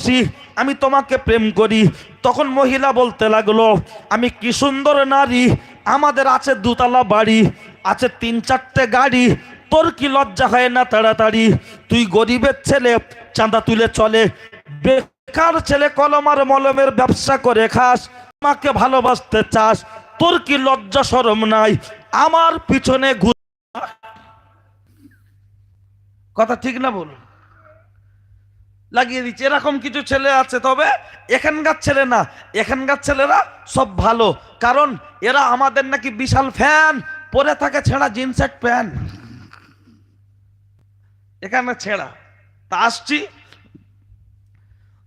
ভালোবাসি আমি তোমাকে প্রেম করি। তখন মহিলা বলতে লাগল, আমি কি সুন্দর নারী, আমাদের আছে দুতলা বাড়ি, আছে তিন চারটে গাড়ি, তোর কি লজ্জা হয় না তাড়াতাড়ি? তুই গরিবের ছেলে, চাঁদা তুলে চলে। বেকার ছেলে কলমার মলমের ব্যবসা করে খাস, আমাকে ভালোবাসতে চাস, তোর কি লজ্জা সরম নাই? আমার পিছনে ঘুর কথা ঠিক না বল লাগিয়ে দিচ্ছে। এরকম কিছু ছেলে আছে, তবে এখানকার ছেলে না। এখানকার ছেলেরা সব ভালো। কারণ এরা আমাদের নাকি বিশাল ফ্যান পরে থাকে ছেঁড়া জিন্সের প্যান্ট এখানে ছেঁড়া। তা আসছি।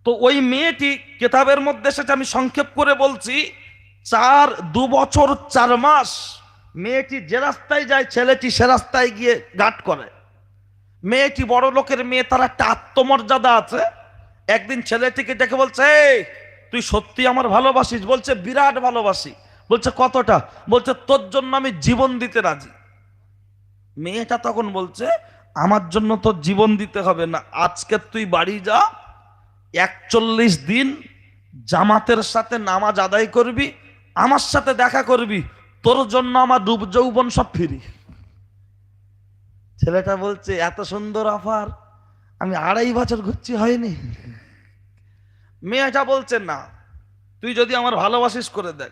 তো ওই মেয়েটি কেতাবের মধ্যে সেটা আমি সংক্ষেপ করে বলছি। চার, দু বছর, চার মাস মেয়েটি যে রাস্তায় যায়, ছেলেটি সে রাস্তায় গিয়ে গাট করে। মেয়েটি বড় লোকের মেয়ে, তার একটা আত্মমর্যাদা আছে। একদিন ছেলেটিকে ডেকে বলছে তুই সত্যি আমার ভালোবাসিস? বলছে, বিরাট ভালোবাসি। বলছে, কতটা? বলছে, তোর জন্য আমি জীবন দিতে রাজি। মেয়েটা তখন বলছে, আমার জন্য তোর জীবন দিতে হবে না, আজকে তুই বাড়ি যা, একচল্লিশ দিন জামাতের সাথে নামাজ আদায় করবি, আমার সাথে দেখা করবি, তোর জন্য আমার ডুব যৌবন সব ফিরি। ছেলেটা বলছে, এত সুন্দর অফার আমি আড়াই বছর ঘুরছি, হয়নি? মেয়েটা বলছে, না, তুই যদি আমার ভালোবাসিস করে দেখ।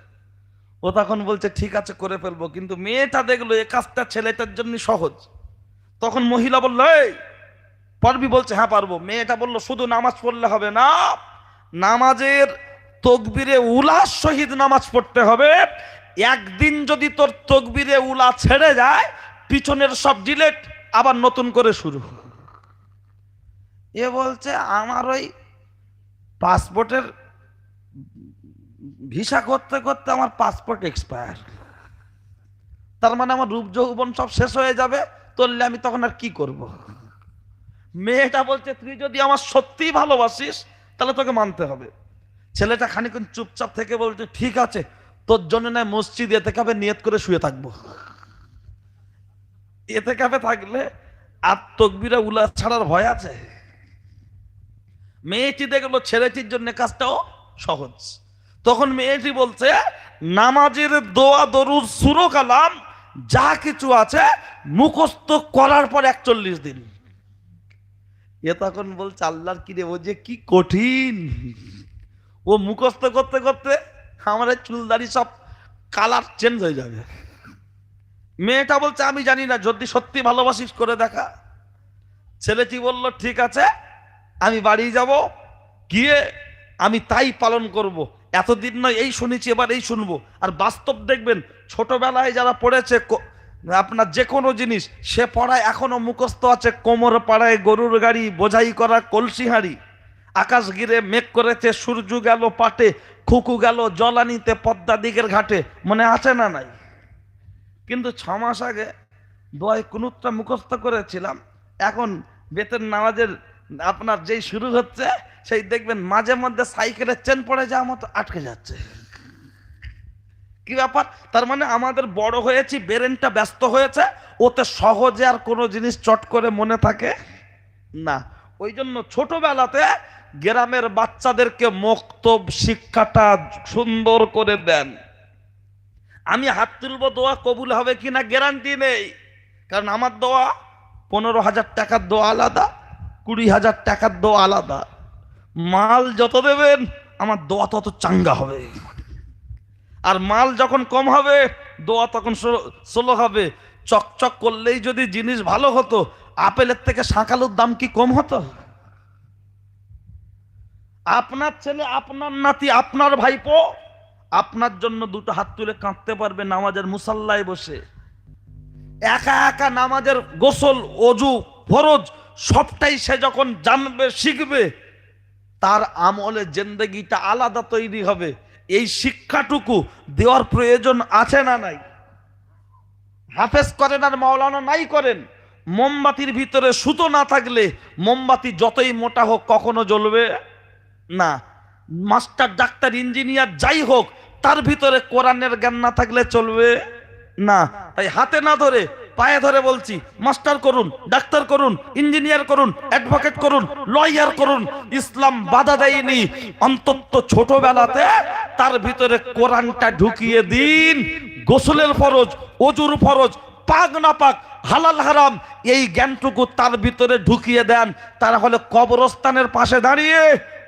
ও তখন বলছে, ঠিক আছে, করে ফেলব। কিন্তু মেয়েটা দেখল, এ কাজটা ছেলেটার জন্য সহজ। তখন মহিলা বলল, এই, পারবি? বলছে হ্যাঁ পারব। মেয়েটা বলল, শুধু নামাজ পড়লে হবে না, নামাজের তকবিরে উলার সহিত নামাজ পড়তে হবে। একদিন যদি তোর তকবিরে উলা ছেড়ে যায়, পিছনের সব ডিলেট আবার নতুন করে শুরু। এ বলছে, আমার ওই পাসপোর্টের ভিসা করতে করতে আমার পাসপোর্ট এক্সপায়ার তার মানে আমার রূপ যৌবন সব শেষ হয়ে যাবে তোরলে আমি তখন আর কি করব। মেয়েটা বলছে, তুই যদি আমার সত্যিই ভালোবাসিস, তাহলে তোকে মানতে হবে। ছেলেটা খানিক্ষণ চুপচাপ থেকে বলছে, ঠিক আছে, তোর জন্য নয়, মসজিদ কাপে নিয়ত করে শুয়ে থাকব। এতে কাপে থাকলে আর তকবিরা উলা ছাড়ার ভয় আছে। মেয়েটি দেখল ছেলেটির জন্য কাজটাও সহজ। তখন মেয়েটি বলছে, নামাজের দোয়া, দরুদ, সুরো, কালাম যা কিছু আছে মুখস্থ করার পর একচল্লিশ দিন। এ তখন বলছে, আল্লাহর কি রে ও যে কি কঠিন। ও মুখস্থ করতে করতে আমার চুলদারি সব কালার চেঞ্জ হয়ে যাবে। মেয়েটা বলছে, আমি জানি না, যদি সত্যি ভালোবাসিস করে দেখা। ছেলেটি বলল, ঠিক আছে, আমি বাড়ি যাব, গিয়ে আমি তাই পালন করব। এতদিন নয়, এই শুনেছি, এবার এই শুনব। আর বাস্তব দেখবেন, ছোটবেলায় যারা পড়েছে আপনার যে কোনো জিনিস, সে পড়ায় এখনও মুখস্থ আছে, কোমর পাড়ায় গরুর গাড়ি, বোঝাই করা কলসি হাঁড়ি। আকাশ ঘিরে মেঘ করেছে, সূর্য গেল পাটে, খুকু গেল জলানিতে পদ্মা দিকের ঘাটে। মনে আছে না নাই? কিন্তু ছ মাস আগে দোয়াই কুনুতটা মুখস্থ করেছিলাম। এখন বেতের নামাজের আপনার যেই শুরু হচ্ছে, সেই দেখবেন মাঝে মধ্যে সাইকেলের চেন পড়ে যাওয়ার মতো আটকে যাচ্ছে। কি ব্যাপার? তার মানে আমাদের বড় হয়েছি, ব্রেনটা ব্যস্ত হয়েছে, ওতে সহজে আর কোনো জিনিস চট করে মনে থাকে না। ওই জন্য ছোটবেলাতে গ্রামের বাচ্চাদেরকে মক্তব শিক্ষাটা সুন্দর করে দেন। আমি হাত তুলবো, দোয়া কবুল হবে কিনা গ্যারান্টি নেই। কারণ আমার দোয়া পনেরো হাজার টাকার দোয়া আলাদা, কুড়ি হাজার টাকার দোয়া আলাদা। মাল যত দেবেন, আমার দোয়া তত চাঙ্গা হবে। আর মাল যখন কম হবে, দোয়া তখন ষোলো হবে। চকচক করলেই যদি জিনিস ভালো হতো, আপেলের থেকে শাঁকালুর দাম কি কম হতো? আপনার ছেলে, আপনার নাতি, আপনার ভাইপো আপনার জন্য দুটো হাত তুলে কাঁদতে পারবে নামাজের মুসাল্লায় বসে। একা একা নামাজের গোসল, অজু, ফরজ, সবটাই সে যখন জানবে, শিখবে, তার আমলে জেন্দেগিটা আলাদা তৈরি হবে। এই শিক্ষাটুকু দেওয়ার প্রয়োজন আছে না নাই? হাফেজ করেন আর মাওলানা নাই করেন। মোমবাতির ভিতরে সুতো না থাকলে মোমবাতি যতই মোটা হোক কখনো জ্বলবে না। মাস্টার, ডাক্তার, ইঞ্জিনিয়ার যাই হোক তার ভিতরে কোরআনের জ্ঞান না থাকলে চলবে না। তাই হাতে না ধরে, পায়ে ধরে বলছি, মাস্টার করুন, ডাক্তার করুন, ইঞ্জিনিয়ার করুন, অ্যাডভোকেট করুন, লয়ার করুন, ইসলাম বাধা দেয়নি। অন্তত ছোটবেলাতে তার ভিতরে কোরআনটা ঢুকিয়ে দিন। গোসলের ফরজ, অজুর ফরজ, পাক না পাক, হালাল হারাম, এই জ্ঞানটুকু তার ভিতরে ঢুকিয়ে দেন। তারা হলে কবরস্থানের পাশে দাঁড়িয়ে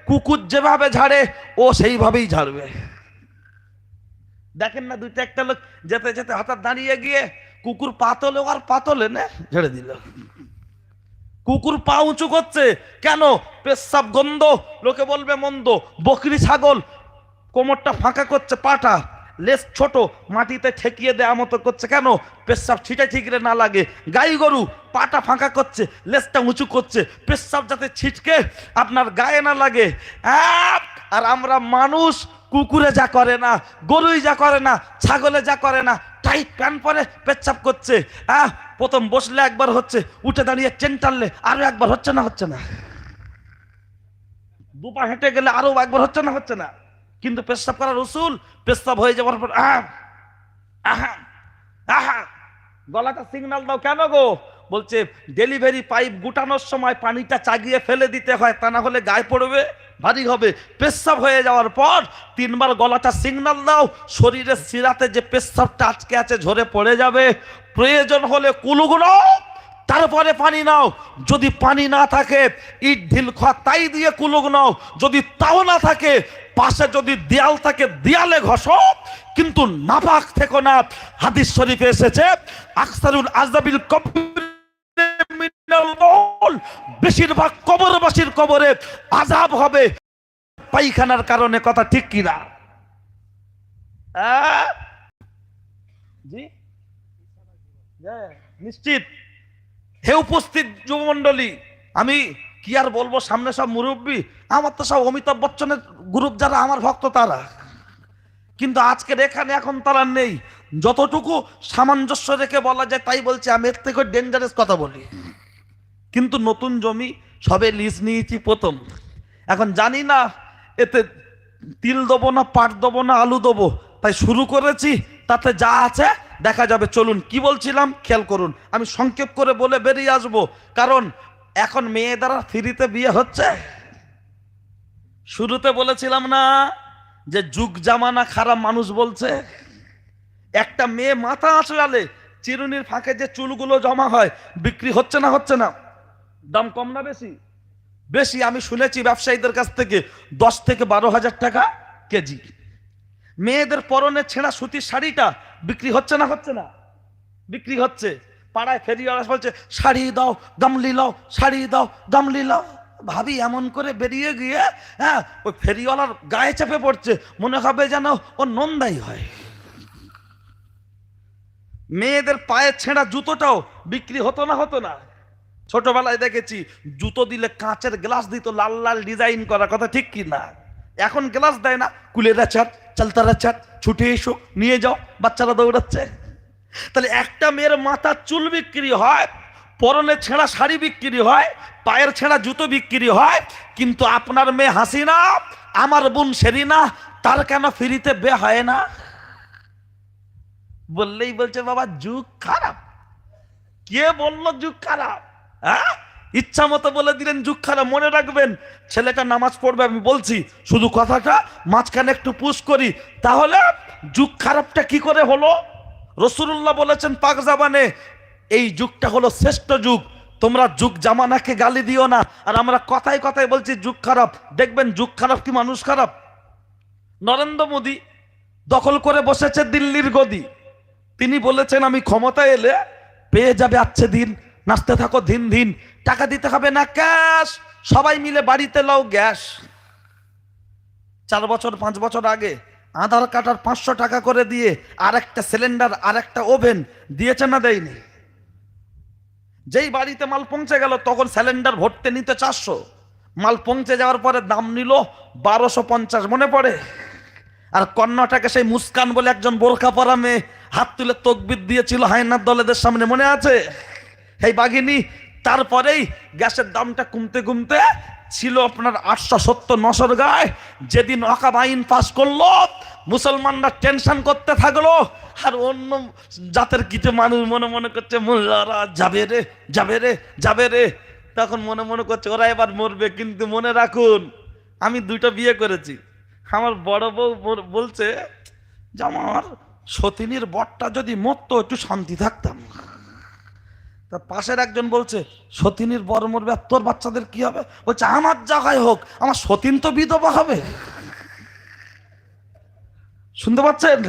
কুকুর যেভাবে ঝাড়ে, ও সেইভাবেই ঝাড়বে। দেখেন না দুইটা একটা লোক যেতে যেতে হঠাৎ দাঁড়িয়ে গিয়ে কুকুর পাতলে আর পাতলে না ঝেড়ে দিল। কুকুর পা উঁচু করছে, কেন? পেশাব গন্ধ, লোকে বলবে মন্দ। বকরি ছাগল, কোমরটা ফাঁকা করছে, পাটা লেস ছোট, মাটিতে ঠেকিয়ে দেওয়া মতো করছে, কেন? পেশাব ছিটে ঠিকরে না লাগে। গাই গরু, পাটা ফাঁকা করছে লেসটা উঁচু করছে। পেশাব যাতে ছিটকে, আপনার গায়ে না লাগে! আর আমরা মানুষ কুকুরে যা করে না, গরুই যা করে না, ছাগলে যা করে না টাইট প্যান্ট পরে পেচ্ছাপ করছে। আহ, প্রথম বসলে একবার হচ্ছে, উঠে দাঁড়িয়ে চেন টানলে আরও একবার হচ্ছে না হচ্ছে না। দুপা হেঁটে গেলে আরও একবার হচ্ছে না হচ্ছে না। কিন্তু পেশাব করার রসুল পেশাব হয়ে যাওয়ার পর, আহ, আহা আহা, গলাটা সিগনাল দাও কেন গো? বলছে ডেলিভারি পাইপ গুটানোর সময় পানিটা চাগিয়ে ফেলে দিতে হয়, তা না হলে গায়ে পড়বে। ভারী হবে, পেশাব হয়ে যাওয়ার পর তিনবার গলাটা সিগনাল দাও, শরীরের শিরাতে যে পেশাবটা আটকে আছে ঝরে পড়ে যাবে। প্রয়োজন হলে কুলুগুলো তারপরে পানি নাও। যদি পানি না থাকে, ইট ঢিল খোয়া তাই দিয়ে কুলুক নাও যদি তাও না থাকে, পাশে যদি দেয়াল থাকে, দেয়ালে ঘষো। কিন্তু নাপাক থেকো না। হাদিস শরীফে এসেছে, আকসারুল আজাবিল কবির। বেশিরভাগ কবরবাসীর কবরে আজাব হবে। পায়খানার কারণে কথা ঠিক কিনা? জি? হ্যাঁ, নিশ্চিত। হে উপস্থিত যুবমন্ডলী আমি কি আর বলব সামনে সব মুরব্বী? আমার তো সব অমিতাভ বচ্চনের গ্রুপ যারা আমার ভক্ত তারা। কিন্তু আজকের এখানে এখন তারা নেই। যতটুকু সামঞ্জস্য রেখে বলা যায় তাই বলছি আমি এর থেকে ডেঞ্জারাস কথা বলি। কিন্তু নতুন জমি সবে লিজ নিয়েছি প্রথম। এখন জানি না, এতে তিল দেবো না, পাট দেবো না, আলু দেবো। তাই শুরু করেছি, তাতে যা আছে দেখা যাবে। চলুন, কি বলছিলাম? খেয়াল করুন। আমি সংক্ষেপ করে বলে বেরিয়ে আসব। কারণ এখন মেয়ে দ্বারা ফ্রিতে বিয়ে হচ্ছে। শুরুতে বলেছিলাম না যে যুগ জামানা খারাপ মানুষ বলছে। একটা মেয়ে মাথা আঁচড়ালে চিরুনির ফাঁকে যে চুলগুলো জমা হয়, বিক্রি হচ্ছে না হচ্ছে না। দাম কম না বেশি? বেশি, আমি শুনেছি ব্যবসায়ীদের কাছ থেকে দশ থেকে বারো হাজার টাকা কেজি। মেয়েদের পরনে ছেঁড়া সুতির শাড়িটা বিক্রি হচ্ছে না হচ্ছে না? বিক্রি হচ্ছে। পাড়ায় ফেরিওয়ালা বলছে, শাড়ি দাও, গামলি লাও, শাড়ি দাও, গামলি লাও। ভাবি এমন করে বেরিয়ে গিয়ে হ্যাঁ ওই ফেরিওয়ালার গায়ে চেপে পড়ছে। মনে হবে যেন ও নন্দাই হয়। মেয়েদের পায়ে ছেঁড়া জুতোটাও বিক্রি হতো না হতো না। ছোটবেলায় দেখেছি, জুতো দিলে কাঁচের গ্লাস দিত, লাল লাল ডিজাইন করা কথা, ঠিক কি না? এখন গ্লাস দেয় না কুলেরা চাট চালতারা চাট ছুটে এসো, নিয়ে যাও, বাচ্চারা দৌড়াচ্ছে। তাহলে একটা মেয়ের মাথার চুল বিক্রি হয়, পরনে ছেঁড়া শাড়ি বিক্রি হয়, পায়ের ছেঁড়া জুতো বিক্রি হয়, কিন্তু আপনার মেয়ে হাসিনা আমার বোন সেরিনা তার কেন ফ্রিতে বে হয় না? বললেই বলছে, বাবা, যুগ খারাপ। কে বলল যুগ খারাপ? হ্যাঁ ইচ্ছা মতো বলে দিলেন যুগ খারাপ মনে রাখবেন, ছেলেটা নামাজ পড়বে, আমি বলছি, শুধু কথাটা, মাঝখানে একটু পুশ করি, তাহলে যুগ খারাপটা কি করে হলো? রসুল্লাহ বলেছেন, পাক জাবানে এই যুগটা হলো শ্রেষ্ঠ যুগ, তোমরা যুগ জামানাকে গালি দিও না, আর আমরা কথায় কথায় বলছি, যুগ খারাপ, দেখবেন যুগ খারাপ কি মানুষ খারাপ? নরেন্দ্র মোদী দখল করে বসেছে দিল্লির গদি, তিনি বলেছেন, আমি ক্ষমতা এলে পেয়ে যাবে আচ্ছে দিন নাচতে থাকো দিন দিন, টাকা দিতে হবে না, ক্যাশ। সবাই মিলে বাড়িতে লাও গ্যাস। চার বছর, পাঁচ বছর আগে আধার কার্ড আর পাঁচশো টাকা করে দিয়ে আর একটা সিলিন্ডার আর একটা ওভেন দিয়েছে না দেয়নি? যেই বাড়িতে মাল পৌঁছে গেল, তখন সিলিন্ডার ভরতে নিতে চারশো। মাল পৌঁছে যাওয়ার পরে দাম নিল বারোশো পঞ্চাশ, মনে পড়ে? আর কর্ণাটকে সেই মুস্কান বলে একজন বোরখা পরা মেয়ে হাত তুলে তকবির দিয়েছিল, হায়নার দলেদের সামনে মনে আছে? এই বাঘিনী, তারপরেই গ্যাসের দামটা কমতে কমতে ছিল আপনার আটশো সত্তর নশোর গায়ে। যেদিন অকাব আইন পাস করল, মুসলমানরা টেনশন করতে থাকল, আর অন্য জাতের কিছু মানুষ মনে মনে করছে, মোল্লারা যাবে রে যাবে রে যাবে রে। তখন মনে মনে করছে, ওরা এবার মরবে, কিন্তু মনে রাখুন, আমি দুটো বিয়ে করেছি। আমার বড় বউ বলছে, যে আমার সতিনীর বরটা যদি মরতো, একটু শান্তি থাকতাম। তা পাশের একজন বলছে, সতীনের বড় মরবে আর তোর বাচ্চাদের কি হবে? বলছে, আমার জায়গায় হোক, আমার সতীন তো বিধবা হবে। শুনতে পাচ্ছেন?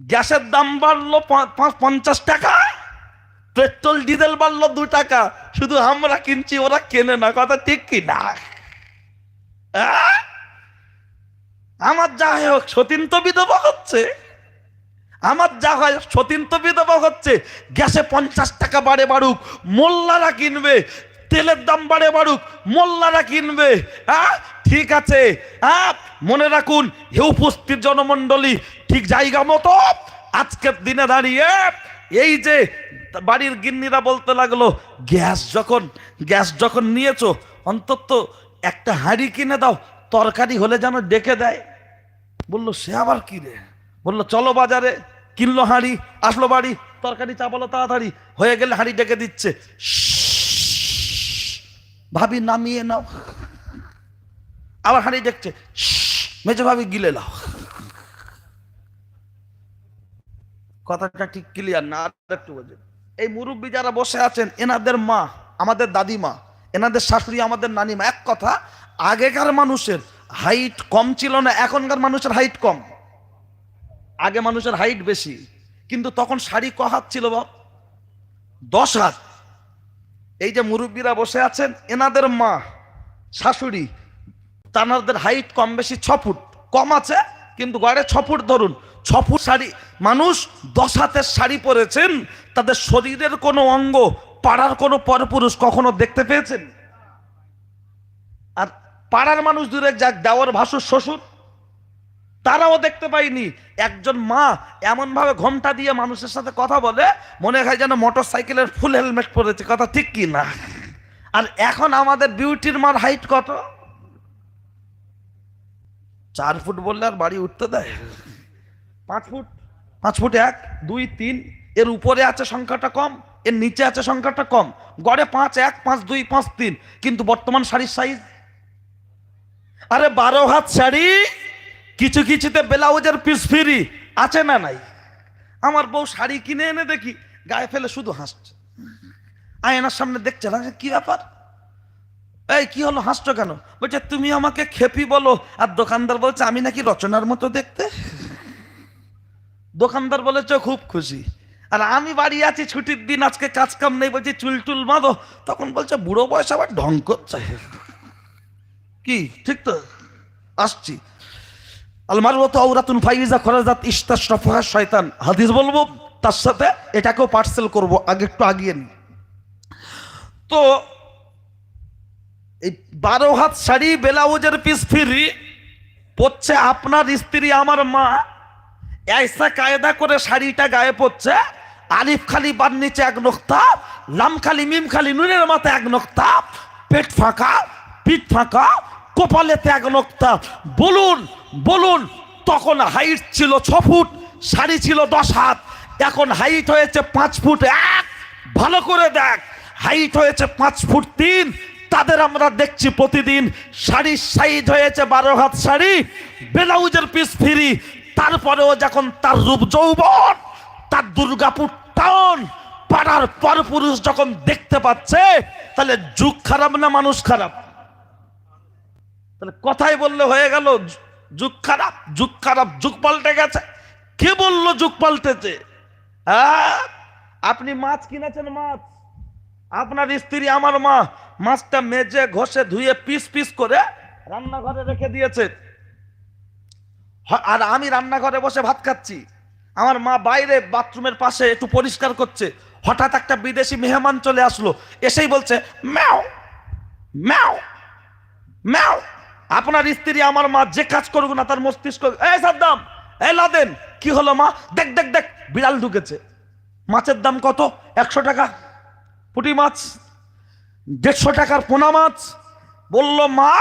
গ্যাসের দাম বাড়লো পঞ্চাশ টাকা, পেট্রোল, ডিজেল বাড়লো দু টাকা। শুধু আমরা কিনছি, ওরা কেনে না, কথা ঠিক কি না? আমার যা হোক, সতীন তো বিধবা হচ্ছে। আমার যা হয়, সতীন তো বিধবা হচ্ছে। গ্যাসে পঞ্চাশ টাকা বাড়ে বাড়ুক, মোল্লারা কিনবে, তেলের দাম বাড়ে বাড়ুক, মোল্লারা কিনবে। হ্যাঁ ঠিক আছে হ্যাঁ মনে রাখুন হে উপস্থিত জনমণ্ডলী ঠিক জায়গা মতো। আজকের দিনে দাঁড়িয়ে এই যে বাড়ির গিন্নিরা বলতে লাগল, গ্যাস যখন গ্যাস যখন নিয়েছো, অন্তত একটা হাঁড়ি কিনে দাও, তরকারি হলে যেন ডেকে দেয়। বলল, সে আবার কি রে? বলল, চলো বাজারে, কিনলো হাঁড়ি, আসলো বাড়ি, তরকারি চাপালো তাড়াতাড়ি। হয়ে গেলে হাঁড়ি ডেকে দিচ্ছে। ভাবি নামিয়ে নাও আবার হাঁড়ি দেখছে মেজে ভাবি গিলে নাও কথাটা ঠিক ক্লিয়ার না একটু বোঝেন এই মুরব্বী যারা বসে আছেন এনাদের মা আমাদের দাদিমা এনাদের শাশুড়ি আমাদের নানিমা এক কথা আগেকার মানুষের হাইট কম ছিল না এখনকার মানুষের হাইট কম আগে মানুষের হাইট বেশি, কিন্তু তখন শাড়ি ক হাত ছিল বাপ? দশ হাত। এই যে মুরব্বীরা বসে আছেন, এনাদের মা, শাশুড়ি, তানাদের হাইট কম বেশি ছ ফুট। কম আছে, কিন্তু গড়ে ছ ফুট ধরুন। ছ ফুট শাড়ি, মানুষ দশ হাতের শাড়ি পরেছেন, তাদের শরীরের কোনো অঙ্গ, পাড়ার কোনো পরপুরুষ কখনো দেখতে পেয়েছেন? আর পাড়ার মানুষ দূরে যাক, দেওয়ার ভাসুর শ্বশুর। তারাও দেখতে পাইনি। একজন মা এমন ভাবে ঘোমটা দিয়ে মানুষের সাথে কথা বলে, মনে হয় যেন মোটর সাইকেলের ফুল হেলমেট পরেছে, কথা ঠিক কি না? আর এখন আমাদের বিউটির মার হাইট কত? চার ফুট বললে আর বাড়ি উঠতে দেয়? পাঁচ ফুট। পাঁচ ফুট এক, দুই, তিন, এর উপরে আছে সংখ্যাটা কম, এর নিচে আছে সংখ্যাটা কম। গড়ে পাঁচ এক, পাঁচ দুই, পাঁচ তিন, কিন্তু বর্তমান শাড়ির সাইজ আরে বারো হাত শাড়ি? কিছু কিছুতে ব্লাউজের পিস ফ্রি আছে না নাই? আমার বউ শাড়ি কিনে এনে দেখি, গায়ে ফেলে শুধু হাসছে। আয়নার সামনে দেখছে না কি ব্যাপার? এই, কি হলো, হাসছো কেন? বলছে, তুমি আমাকে খেপি বলো, আর দোকানদার বলছে, আমি নাকি রচনার মতো দেখতে? দোকানদার বলেছে, খুব খুশি। আর আমি বাড়ি আছি, ছুটির দিন, আজকে কাজ কাম নেই, বলছি, চুল টুল বাঁধো। তখন বলছে, বুড়ো বয়স আবার ঢং করছে। কি, ঠিক তো? আসছি। আলমারুত আউরাতুন ফাইজা খরাজাত ইস্তাশরাফা শয়তান। হাদিস বলব, তার সাথে এটাকেও পার্সেল করব, আগে একটু আগিয়ে নি তো, এই বারো হাত শাড়ি ব্লাউজের পিস ফিরি, পড়ছে আপনার স্ত্রী, আমার মা। ऐसा কায়দা করে শাড়িটা গায়ে পড়ছে, আলিফ খালি বার নিচে এক নোক্তা, লাম খালি মিম খালি নুনের মাথায় এক নোক্তা, পেট ফাঁকা, পিঠ ফাঁকা কপালেতে এক নোক্তা। বলুন বলুন, তখন হাইট ছিল ছ ফুট শাড়ি ছিল দশ হাত। এখন হাইট হয়েছে পাঁচ ফুট এক। ভালো করে দেখ হাইট হয়েছে পাঁচ ফুট তিন। তাদের আমরা দেখছি প্রতিদিন শাড়ির সাইজ হয়েছে বারো হাত শাড়ি ব্লাউজের পিস ফিরি তারপরেও যখন তার রূপ যৌবন, তার দুর্গাপুর টাউন পাড়ার পর পুরুষ যখন দেখতে পাচ্ছে, তাহলে যুগ খারাপ না মানুষ খারাপ? তাহলে কথাই বললে হয়ে গেল, যুগ খারাপ যুগ খারাপ, যুগ পাল্টে গেছে। কে বলল যুগ পাল্টেছে? হ্যাঁ? আপনি মাছ কিনেছেন মাছ? আপনার স্ত্রী, আমার মা মাছটা মেজে, ঘষে, ধুয়ে, পিস পিস করে রান্নাঘরে রেখে দিয়েছে। আর আমি রান্নাঘরে বসে ভাত খাচ্ছি। আমার মা বাইরে বাথরুমের পাশে একটু পরিষ্কার করছে। হঠাৎ একটা বিদেশি মেহমান চলে আসলো। এসেই বলছে, ম্যাও ম্যাও ম্যাও। আপনার স্ত্রী আমার মা যে কাজ করুক না, তার মস্তিষ্ক এই সাদ্দাম, এই লাদেন, কি হলো মা? দেখ দেখ দেখ, বিড়াল ঢুকেছে। মাছের দাম কত? একশো টাকা। পুঁটি মাছ, দেড়শো টাকার পোনা মাছ। বলল, মা,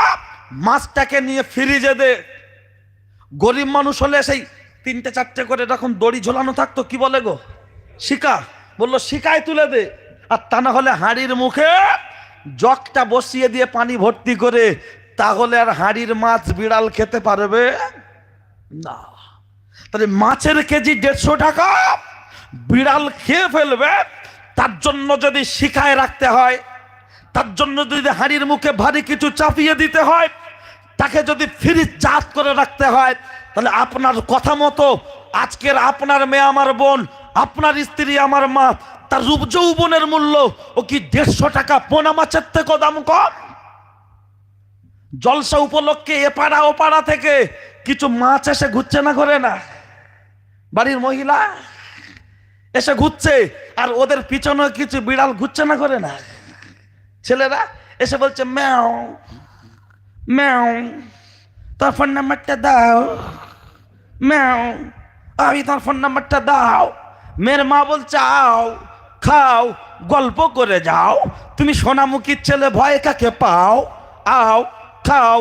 মাছটাকে নিয়ে ফ্রিজে দে। গরিব মানুষ হলে সেই তিনটে চারটে করে এরকম দড়ি ঝোলানো থাকতো, কি বলে গো? শিকা বলল, শিকায় তুলে দে। আর তা না হলে হাঁড়ির মুখে জগটা বসিয়ে দিয়ে পানি ভর্তি করে তাহলে আর হাঁড়ির মাছ বিড়াল খেতে পারবে? না। তাহলে মাছের কেজি দেড়শো টাকা, বিড়াল খেয়ে ফেলবে, তার জন্য যদি শিখায় রাখতে হয়, তার জন্য যদি হাঁড়ির মুখে ভারী কিছু চাপিয়ে দিতে হয়, তাকে যদি ফ্রিজ জাত করে রাখতে হয়, তাহলে আপনার কথা মতো আজকের আপনার মেয়ে আমার বোন, আপনার স্ত্রী আমার মা, তার রূপ যৌবনের মূল্য ও কি দেড়শো টাকা পোনা মাছের থেকেও দাম কম? জলসা উপলক্ষে এপাড়া ওপাড়া থেকে কিছু মাছ এসে ঘুরছে না করে না? বাড়ির মহিলা এসে ঘুরছে আর ওদের পিছনে কিছু বিড়াল ঘুরছে না করে না? ছেলেরা এসে বলছে, ম্যাও ম্যাও, তার ফোন নাম্বারটা দাও, ম্যাও, আমি তার ফোন নাম্বারটা দাও। মেয়ের মা বলছে, আও, খাও, গল্প করে যাও। তুমি সোনামুখীর ছেলে, ভয় কাকে পাও? আও খাও